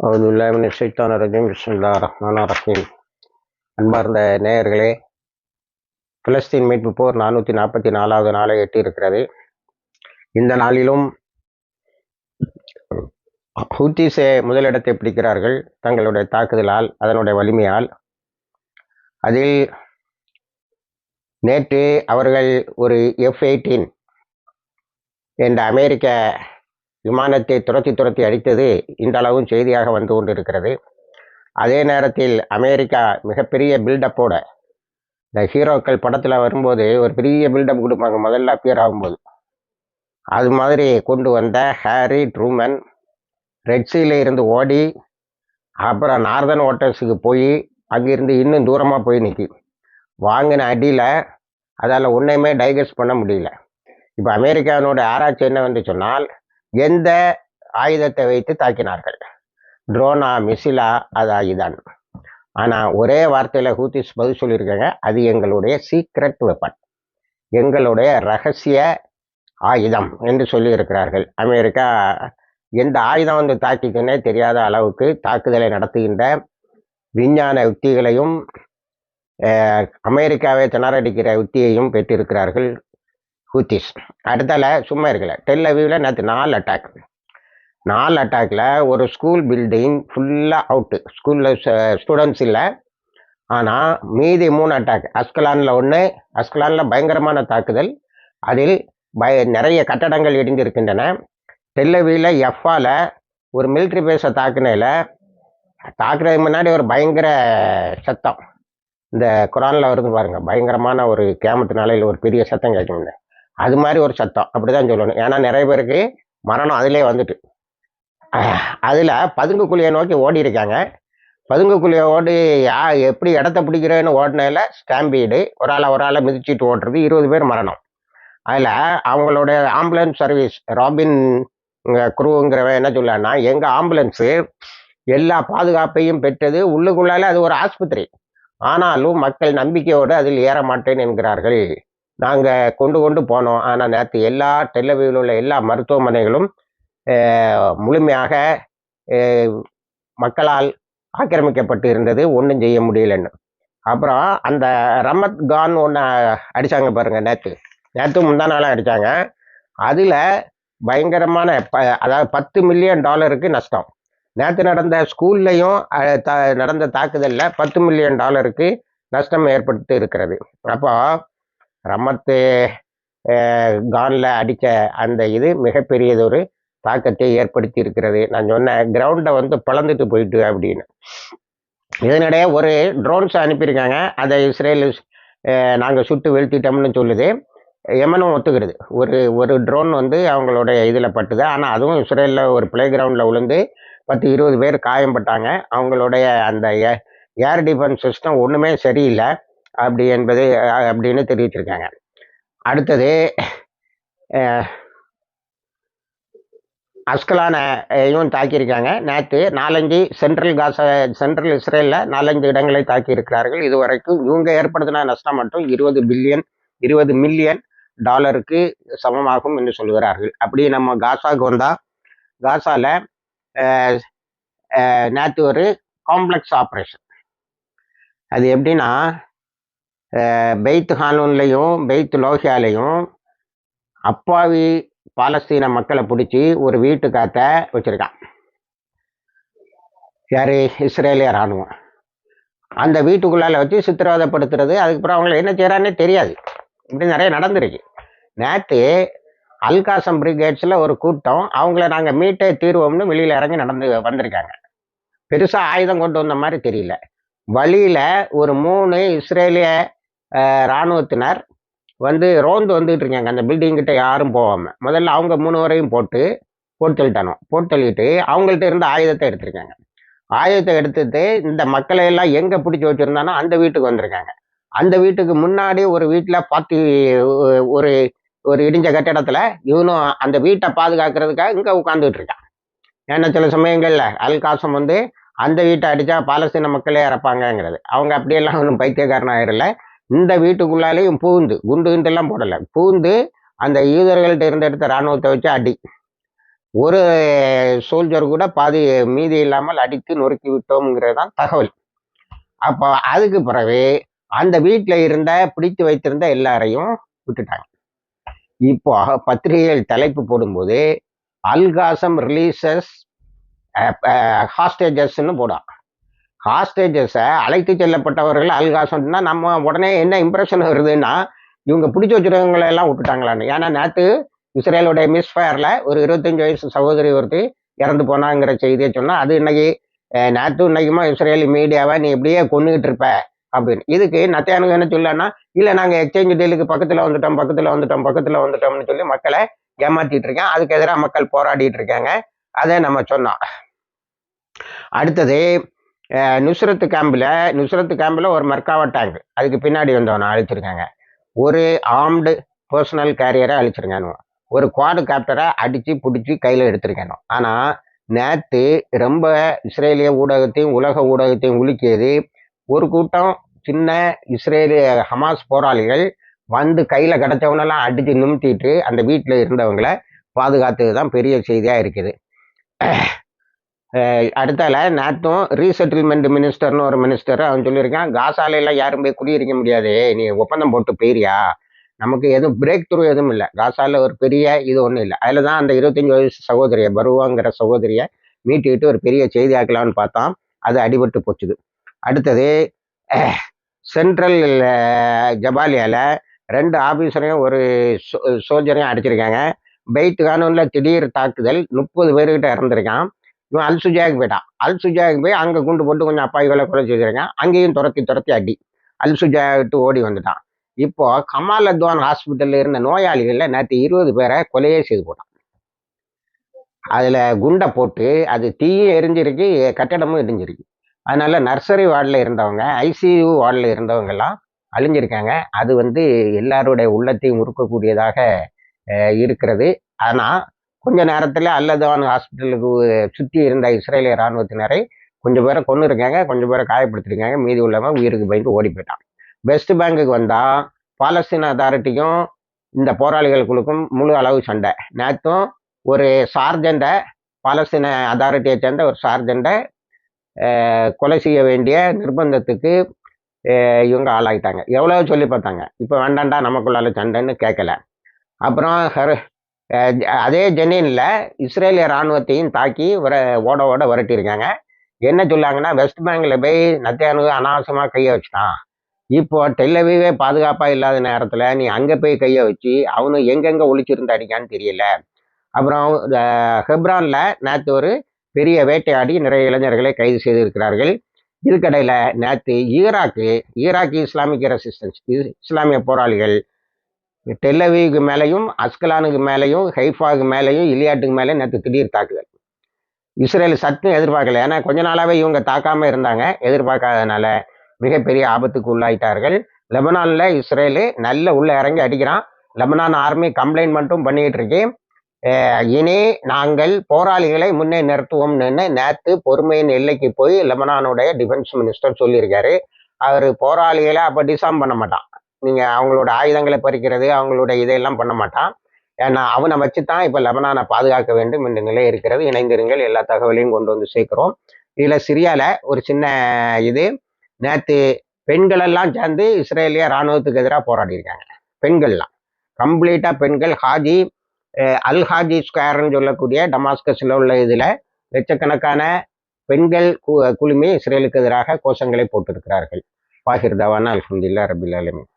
அவுதுல்லாமின் ஷைத்தான ரஜீம் பிஸ்மில்லா ரஹ்மான் ரஹீம் அன்பார்ந்த நேயர்களே பிலஸ்தீன் மீட்பு போர் நானூற்றி நாற்பத்தி நாலாவது நாளை எட்டியிருக்கிறது. இந்த நாளிலும் ஹூத்திஸே முதலிடத்தை பிடிக்கிறார்கள் தங்களுடைய தாக்குதலால் அதனுடைய வலிமையால். அதில் நேற்று அவர்கள் ஒரு எஃப் எயிட்டீன் என்ற அமெரிக்க விமானத்தை துரத்தி துரத்தி அடித்தது இந்தளவும் செய்தியாக வந்து கொண்டிருக்கிறது. அதே நேரத்தில் அமெரிக்கா மிகப்பெரிய பில்டப்போட இந்த ஹீரோக்கள் படத்தில் வரும்போது ஒரு பெரிய பில்டப் கொடுப்பாங்க முதல்ல அப்பியர் ஆகும்போது. அது மாதிரி கொண்டு வந்த ஹாரி ட்ரூமன் ரெட்ஸியில் இருந்து ஓடி அப்புறம் நார்தன் ஹோட்டல்ஸுக்கு போய் அங்கிருந்து இன்னும் தூரமாக போய் நிற்கி வாங்கின அடியில் அதால் ஒன்றையுமே டைஜஸ்ட் பண்ண முடியல. இப்போ அமெரிக்காவினுடைய ஆராய்ச்சி என்ன வந்து சொன்னால் எந்த ஆயுதத்தை வைத்து தாக்கினார்கள்? ட்ரோனா மிசிலா அது ஆயுதான் ஆனால் ஒரே வார்த்தையில் ஹூத்திஸ் பதில் சொல்லியிருக்காங்க அது எங்களுடைய சீக்ரெட் வெப்பன் எங்களுடைய ரகசிய ஆயுதம் என்று சொல்லியிருக்கிறார்கள். அமெரிக்கா எந்த ஆயுதம் வந்து தாக்கிக்குன்னே தெரியாத அளவுக்கு தாக்குதலை நடத்துகின்ற விஞ்ஞான உத்திகளையும் அமெரிக்காவை திணறடிக்கிற உத்தியையும் பெற்றிருக்கிறார்கள். ஹூத்திஸ் அடுத்தால சும்மா இருக்கல. டெல் அவிவில் நேற்று நாலு அட்டாக் நாலு அட்டாக்ல ஒரு ஸ்கூல் பில்டிங் ஃபுல்லாக அவுட்டு ஸ்கூலில் ஸ்டூடெண்ட்ஸ் இல்லை. ஆனால் மீதி மூணு அட்டாக் அஸ்கலானில் ஒன்று அஸ்கலானில் பயங்கரமான தாக்குதல். அதில் பய நிறைய கட்டடங்கள் இடிந்திருக்கின்றன. டெல்லவியில் எஃப்பால் ஒரு மிலிட்ரி பேஸை தாக்குனையில் தாக்குறதுக்கு முன்னாடி ஒரு பயங்கர சத்தம். இந்த குரானில் வருது பாருங்கள் பயங்கரமான ஒரு கேமத்து நாளையில் ஒரு பெரிய சத்தம் கேட்கும்னு. அது மாதிரி ஒரு சத்தம். அப்படி தான் சொல்லணும். ஏன்னா நிறைய பேருக்கு மரணம் அதிலே வந்துட்டு. அதில் பதுங்கு குழியை நோக்கி ஓடி இருக்காங்க. பதுங்கு குழியை ஓடி யா எப்படி இடத்த பிடிக்கிறேன்னு ஓடினதில் ஸ்டாம்பீடு. ஒரு ஆளை ஒரு ஆளை மிதிச்சிட்டு ஓட்டுறது இருபது பேர் மரணம். அதில் அவங்களுடைய ஆம்புலன்ஸ் சர்வீஸ் ராபின் குரூங்கிறவன் என்ன சொல்லான்னா எங்கள் ஆம்புலன்ஸு எல்லா பாதுகாப்பையும் பெற்றது உள்ளுக்குள்ளால அது ஒரு ஆஸ்பத்திரி. ஆனாலும் மக்கள் நம்பிக்கையோடு அதில் ஏற மாட்டேன் என்கிறார்கள். நாங்கள் கொண்டு கொண்டு போனோம். ஆனால் நேற்று எல்லா டெல்லவியில் உள்ள எல்லா மருத்துவமனைகளும் முழுமையாக மக்களால் ஆக்கிரமிக்கப்பட்டு இருந்தது. ஒன்றும் செய்ய முடியலன்னு. அப்புறம் அந்த ரமத் கான் ஒன்று அடித்தாங்க பாருங்கள் நேற்று நேற்று முந்தா நாளாக அடித்தாங்க அதில் பயங்கரமான ப அதாவது பத்து மில்லியன் டாலருக்கு நஷ்டம். நேற்று நடந்த ஸ்கூல்லையும் த நடந்த தாக்குதலில் பத்து மில்லியன் டாலருக்கு நஷ்டம் ஏற்பட்டு இருக்கிறது. அப்போ ரமத்து கானில் அடித்த அந்த இது மிகப்பெரியதொரு தாக்கத்தை ஏற்படுத்தி இருக்கிறது நான் சொன்னேன் கிரவுண்டை வந்து பிளந்துட்டு போயிட்டு அப்படின்னு. இதனிடையே ஒரு ட்ரோன்ஸ் அனுப்பியிருக்காங்க. அதை இஸ்ரேல் நாங்கள் சுட்டு வீழ்த்திட்டோம்னு சொல்லுது. எமனும் ஒத்துக்கிறது ஒரு ஒரு ட்ரோன் வந்து அவங்களுடைய இதில் பட்டுது. ஆனால் அதுவும் இஸ்ரேலில் ஒரு பிளே கிரவுண்டில் விழுந்து பத்து இருபது பேர் காயம்பட்டாங்க. அவங்களுடைய அந்த ஏர் டிஃபென்ஸ் சிஸ்டம் ஒன்றுமே சரியில்லை. அப்படி என்பது அப்படின்னு தெரிவிச்சிருக்காங்க அடுத்தது அஸ்கலானையும் தாக்கியிருக்காங்க. நேற்று நாலஞ்சு சென்ட்ரல் காசா சென்ட்ரல் இஸ்ரேலில் நாலஞ்சு இடங்களை தாக்கியிருக்கிறார்கள். இதுவரைக்கும் இவங்க ஏற்படுத்தின நஷ்டம் மட்டும் இருபது பில்லியன் இருபது மில்லியன் டாலருக்கு சமமாகும் என்று சொல்கிறார்கள் அப்படி நம்ம காசாவுக்கு வந்தால் காசாவில் நேற்று ஒரு காம்ப்ளெக்ஸ் ஆப்ரேஷன். அது எப்படின்னா பெய்த் ஹானூன்லையும் பெய்த் லோஹியாலையும் அப்பாவி பாலஸ்தீன மக்களை பிடிச்சி ஒரு வீட்டு காத்த வச்சுருக்கான். யார்? இஸ்ரேலிய இராணுவம். அந்த வீட்டுக்குள்ளால வச்சு சித்திரவதைப்படுத்துறது அதுக்கப்புறம் அவங்கள என்ன செய்கிறான்னே தெரியாது. இப்படி நிறைய நடந்துருக்கு. நேற்று அல்காசம் பிரிகேட்ஸில் ஒரு கூட்டம் அவங்கள நாங்கள் மீட்டே தீர்வோம்னு வெளியில் இறங்கி நடந்து வந்திருக்காங்க. பெருசாக ஆயுதம் கொண்டு வந்த மாதிரி தெரியல. வழியில் ஒரு மூணு இஸ்ரேலிய இராணுவத்தினர் வந்து ரோந்து வந்துகிட்டு இருக்காங்க. அந்த பில்டிங் கிட்ட யாரும் போகாமல் முதல்ல அவங்க மூணு வரையும் போட்டு போட்டு தள்ளிட்டானோ போட்டு தள்ளிட்டு அவங்கள்ட்ட இருந்த ஆயுதத்தை எடுத்திருக்காங்க. ஆயுதத்தை எடுத்துட்டு இந்த மக்களை எல்லாம் எங்கே பிடிச்சி வச்சுருந்தானோ அந்த வீட்டுக்கு வந்திருக்காங்க. அந்த வீட்டுக்கு முன்னாடி ஒரு வீட்டில் பார்த்து ஒரு ஒரு இடிஞ்ச கட்டிடத்தில் இவனும் அந்த வீட்டை பாதுகாக்கிறதுக்காக இங்கே உட்காந்துட்டு இருக்கான் ஏன்னா சில சமயங்களில் அல்காசம் வந்து அந்த வீட்டை அடித்தா பாலஸ்தீன மக்களே இறப்பாங்கங்கிறது. அவங்க அப்படியெல்லாம் ஒன்றும் பைத்தியக்காரன் ஆயிரல இந்த வீட்டுக்குள்ளாலேயும் பூந்து குண்டு குண்டெல்லாம் போடலை. பூந்து அந்த யூதர்கள்ட்ட இருந்த எடுத்த இராணுவத்தை வச்சு அடி. ஒரு சோல்ஜர் கூட பாதி மீதி இல்லாமல் அடித்து நொறுக்கி விட்டோம்ங்கிறது தான் தகவல். அப்போ அதுக்கு பிறகு அந்த வீட்டில் இருந்த பிடித்து வைத்திருந்த எல்லாரையும் விட்டுட்டாங்க. இப்போ பத்திரிகைகள் தலைப்பு போடும்போது அல்காசம் ரிலீசஸ் ஹாஸ்டேஜஸ்ன்னு போடும் ஹாஸ்டேஜஸை அழைத்து செல்லப்பட்டவர்கள் அல்காசம்னா நம்ம உடனே என்ன இம்ப்ரெஷன் வருதுன்னா இவங்க பிடிச்ச வச்சுருவங்களை எல்லாம் விட்டுட்டாங்களான்னு. ஏன்னா நேற்று இஸ்ரேலுடைய மிஸ்ஃபயரில் ஒரு இருபத்தஞ்சு வயசு சகோதரி ஒருத்தி இறந்து போனாங்கிற செய்தியை சொன்னால் அது இன்னைக்கு நேற்று இன்னைக்குமா இஸ்ரேலி மீடியாவை நீ இப்படியே கொண்டுகிட்டு இருப்ப அப்படின்னு. இதுக்கு நத்தையானுக்கு என்ன சொல்லனா இல்லை நாங்கள் எக்ஸ்சேஞ்ச் டீலுக்கு பக்கத்தில் வந்துட்டோம் பக்கத்தில் வந்துட்டோம் பக்கத்தில் வந்துட்டோம்னு சொல்லி மக்களை ஏமாற்றிட்டு இருக்கேன். அதுக்கு எதிராக மக்கள் போராடிட்டு இருக்காங்க. அதை நம்ம சொன்னோம். அடுத்தது நுஸ்ரத்து கேம்பில் நுஸ்ரத்து கேம்பில் ஒரு மர்காவா டேங்க் அதுக்கு பின்னாடி வந்தவனை அழிச்சிருக்காங்க. ஒரு ஆம்டு பர்சனல் கேரியரை அழிச்சிருக்கானு ஒரு குவாடு கேப்டரை அடித்து பிடிச்சி கையில் எடுத்திருக்கானோ ஆனால் நேற்று ரொம்ப இஸ்ரேலிய ஊடகத்தையும் உலக ஊடகத்தையும் உலுக்கியது ஒரு கூட்டம் சின்ன இஸ்ரேலிய ஹமாஸ் போராளிகள் வந்து கையில் கிடச்சவனெல்லாம் அடித்து நிமித்திட்டு அந்த வீட்டில் இருந்தவங்களை பாதுகாத்தது தான் பெரிய செய்தியாக இருக்குது. அடுத்தால நேற்றும் ரீசெட்டில்மெண்ட் மினிஸ்டர்னு ஒரு மினிஸ்டர் அவன் சொல்லியிருக்கான் காசால யாரும் போய் குடியிருக்க முடியாது நீ ஒப்பந்தம் போட்டு போயிரியா? நமக்கு எதுவும் பிரேக் த்ரூ எதுவும் இல்லை. காசால ஒரு பெரிய இது ஒன்றும் இல்லை. அதில் தான் அந்த இருபத்தஞ்சி வயசு சகோதரியை பருவாங்கிற சகோதரியை மீட்டிக்கிட்டு ஒரு பெரிய செய்தி ஆக்கலாம்னு பார்த்தோம் அது அடிபட்டு போச்சுது. அடுத்தது சென்ட்ரல் ஜபாலியாவில் ரெண்டு ஆஃபீஸரையும் ஒரு சோல்ஜரையும் அடிச்சிருக்காங்க. பெய்ட் கானூனில் திடீர் தாக்குதல் முப்பது பேர்கிட்ட இறந்துருக்கான். இவன் அல் சுஜாக்கு போயிட்டான் அல் சுஜாக்கு போய் அங்கே குண்டு போட்டு கொஞ்சம் அப்பாய்களை கொலை செய்திருக்கான் அங்கேயும் துரத்தி துரத்தி அடி. அல் சுஜா விட்டு ஓடி வந்துட்டான் இப்போ கமால் அத்வான் ஹாஸ்பிட்டல்ல இருந்த நோயாளிகளில் நேற்று இருபது பேரை கொலையே செய்து போட்டான். அதில் குண்டை போட்டு அது தீயும் எரிஞ்சிருக்கு கட்டடமும் எரிஞ்சிருக்கு. அதனால நர்சரி வார்டில் இருந்தவங்க ஐசியூ வார்டில் இருந்தவங்க எல்லாம் அழிஞ்சிருக்காங்க. அது வந்து எல்லாருடைய உள்ளத்தையும் உருக்கக்கூடியதாக இருக்கிறது. ஆனால் கொஞ்ச நேரத்தில் அல்லதான் ஹாஸ்பிட்டலுக்கு சுற்றி இருந்த இஸ்ரேலிய இராணுவத்தினரை கொஞ்சம் பேரை கொண்டு இருக்காங்க கொஞ்சம் பேரை காயப்படுத்திருக்காங்க மீதி உள்ளவன் உயிருக்கு பயந்து ஓடி போயிட்டான். வெஸ்ட் பேங்குக்கு வந்தால் பாலஸ்தீன் அதாரிட்டிக்கும் இந்த போராளிகளுக்குள்ளுக்கும் முழு அளவு சண்டை. நேற்றும் ஒரு சார்ஜண்டை பாலஸ்தீன அதாரிட்டியை சேர்ந்த ஒரு சார்ஜண்டை கொலை செய்ய வேண்டிய நிர்பந்தத்துக்கு இவங்க ஆளாயிட்டாங்க. எவ்வளோ சொல்லி பார்த்தாங்க. இப்போ வேண்டாண்டா நமக்குள்ளால சண்டைன்னு கேட்கல. அப்புறம் ஹரு அதே ஜெனீனில் இஸ்ரேலிய இராணுவத்தையும் தாக்கி வர ஓட ஓட விரட்டியிருக்காங்க. என்ன சொல்லாங்கன்னா வெஸ்ட் பேங்கில் போய் நத்தியானு அனாவசியமாக கையை வச்சுட்டான். இப்போ டெல்லவிவே பாதுகாப்பாக இல்லாத நேரத்தில் நீ அங்கே போய் கையை வச்சு அவனு எங்கெங்கே ஒழிச்சிருந்து அடிக்கான்னு தெரியல. அப்புறம் ஹெப்ரானில் நேற்று ஒரு பெரிய வேட்டையாடி நிறைய இளைஞர்களை கைது செய்திருக்கிறார்கள். இதுக்கடையில் நேற்று ஈராக்கு ஈராக்கு இஸ்லாமிக் ரெசிஸ்டன்ஸ் இஸ்லாமிய போராளிகள் டெல்லவிக்கு மேலேயும் அஸ்கலானுக்கு மேலேயும் ஹைஃபாவுக்கு மேலேயும் இலியாட்டுக்கு மேலே நேற்று திடீர் தாக்குதல். இஸ்ரேல் சத்தும் எதிர்பார்க்கல. ஏன்னா கொஞ்ச நாளாகவே இவங்க தாக்காமல் இருந்தாங்க. எதிர்பார்க்காதனால மிகப்பெரிய ஆபத்துக்கு உள்ளாயிட்டார்கள். லெபனானில் இஸ்ரேலு நல்ல உள்ள இறங்கி அடிக்கிறான். லெபனான் ஆர்மி கம்ப்ளைண்ட் மட்டும் பண்ணிகிட்டு இருக்கேன் இனி நாங்கள் போராளிகளை முன்னே நிறுத்துவோம்னு நேற்று பொறுமையின் எல்லைக்கு போய் லெபனானுடைய டிஃபென்ஸ் மினிஸ்டர் சொல்லியிருக்காரு. அவர் போராளிகளை அப்போ டிசாம் பண்ண மாட்டான். நீங்க அவங்களோட ஆயுதங்களை பறிக்கிறது அவங்களோட இதையெல்லாம் பண்ண மாட்டான். ஏன்னா அவனை வச்சு தான் இப்போ லெபனானை பாதுகாக்க வேண்டும் என்ற நிலை இருக்கிறது. இணைந்திருங்கள். எல்லா தகவலையும் கொண்டு வந்து சேர்க்கிறோம். இதில் சிரியால ஒரு சின்ன இது. நேற்று பெண்களெல்லாம் சேர்ந்து இஸ்ரேலிய இராணுவத்துக்கு எதிராக போராடி இருக்காங்க பெண்கள்லாம். கம்ப்ளீட்டாக பெண்கள். ஹாஜி அல் ஹாஜி ஸ்கொயர்னு சொல்லக்கூடிய டமாஸ்கஸில் உள்ள இதில் லட்சக்கணக்கான பெண்கள் கு குழுமி இஸ்ரேலுக்கு எதிராக கோஷங்களை போட்டிருக்கிறார்கள். பாகிர் தவானா அல்ஹம்துலில்லாஹ் ரபில் அலமின்